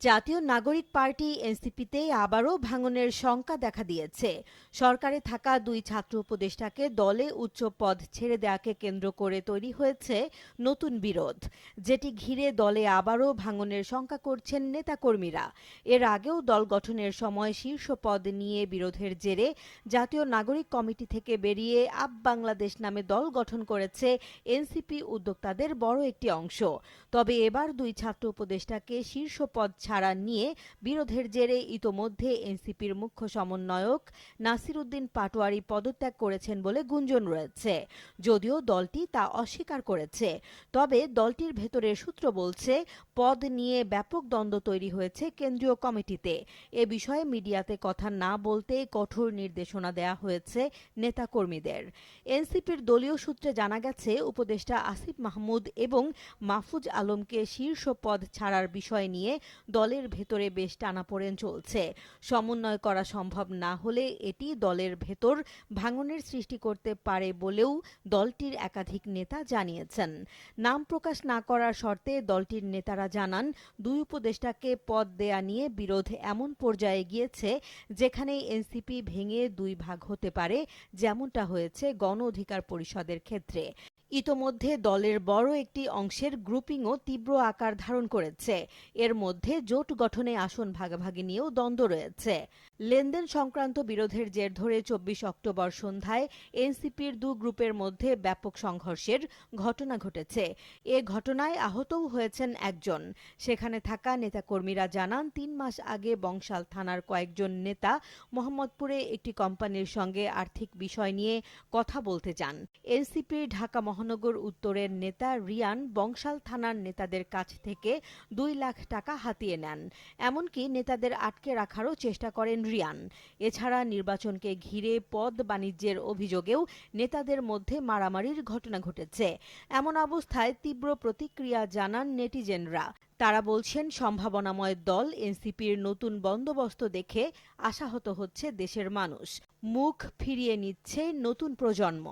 জাতীয় নাগরিক পার্টি এনসিপিতে আবারও ভাঙনের শঙ্কা দেখা দিয়েছে। সরকারে থাকা দুই ছাত্র উপদেষ্টাকে দলে উচ্চ পদ ছেড়ে দেওয়াকে কেন্দ্র করে তৈরি হয়েছে নতুন বিরোধ। যেটি ঘিরে দলে আবারও ভাঙনের শঙ্কা করছেন নেতাকর্মীরা। এর আগেও দল গঠনের সময় শীর্ষ পদ নিয়ে বিরোধের জেরে জাতীয় নাগরিক কমিটি থেকে বেরিয়ে আপ বাংলাদেশ নামে দল গঠন করেছে এনসিপি উদ্যোক্তাদের বড় একটি অংশ। তবে এবার দুই ছাত্র উপদেষ্টাকে শীর্ষ পদ ছাড়া নিয়ে বিরোধের জেরে ইতোমধ্যে এনসিপির মুখ্য সমন্বয়ক নাসির উদ্দিন পাটোয়ারি পদত্যাগ করেছেন বলে গুঞ্জন রয়েছে। যদিও দলটি তা অস্বীকার করেছে, তবে দলটির ভেতরের সূত্র বলছে, পদ নিয়ে ব্যাপক দ্বন্দ্ব তৈরি হয়েছে কেন্দ্রীয় কমিটিতে। এ বিষয়ে মিডিয়াতে কথা না বলতে কঠোর নির্দেশনা দেয়া হয়েছে নেতাকর্মীদের। এনসিপির দলীয় সূত্রে জানা গেছে, উপদেষ্টা আসিফ মাহমুদ এবং মাহফুজ আলমকে শীর্ষ পদ ছাড়ার বিষয় নিয়ে দলের ভেতরে বেশ টানাপোড়েন চলছে। সমন্বয় করা সম্ভব না হলে এটি দলের ভেতর ভাঙনের সৃষ্টি করতে পারে বলেও দলটির একাধিক নেতা জানিয়েছেন। নাম প্রকাশ না করার শর্তে দলটির নেতারা জানান, দুই উপদেষ্টাকে পদ দেয়া নিয়ে বিরোধ এমন পর্যায়ে গিয়েছে যেখানে এনসিপি ভেঙে দুই ভাগ হতে পারে, যেমনটা হয়েছে গণ অধিকার পরিষদের ক্ষেত্রে। ইতোমধ্যে দলের বড় একটি অংশের গ্রুপিংও তীব্র আকার ধারণ করেছে। এর মধ্যে জোট গঠনে আসন ভাগাভাগি নিয়েও দ্বন্দ্ব রয়েছে। লেনদেন সংক্রান্ত বিরোধের জের ধরে চব্বিশ অক্টোবর সন্ধ্যায় এনসিপির দু গ্রুপের মধ্যে ব্যাপক সংঘর্ষের ঘটনা ঘটেছে। এ ঘটনায় আহতও হয়েছেন একজন। সেখানে থাকা নেতাকর্মীরা জানান, তিন মাস আগে বংশাল থানার কয়েকজন নেতা মোহাম্মদপুরে একটি কোম্পানির সঙ্গে আর্থিক বিষয় নিয়ে কথা বলতে চান। এনসিপির ঢাকা মহানগর উত্তরের নেতা রিয়ান বংশাল থানার নেতাদের কাছ থেকে দুই লাখ টাকা হাতিয়ে নেন। এমনকি নেতাদের আটকে রাখারও চেষ্টা করেন রিয়ান। এছাড়া নির্বাচনকে ঘিরে পদ বাণিজ্যের অভিযোগেও নেতাদের মধ্যে মারামারির ঘটনা ঘটেছে। এমন অবস্থায় তীব্র প্রতিক্রিয়া জানান নেটিজেনরা। তারা বলছেন, সম্ভাবনাময় দল এনসিপির নতুন বন্দোবস্ত দেখে আশাহত হচ্ছে দেশের মানুষ। মুখ ফিরিয়ে নিচ্ছে নতুন প্রজন্ম।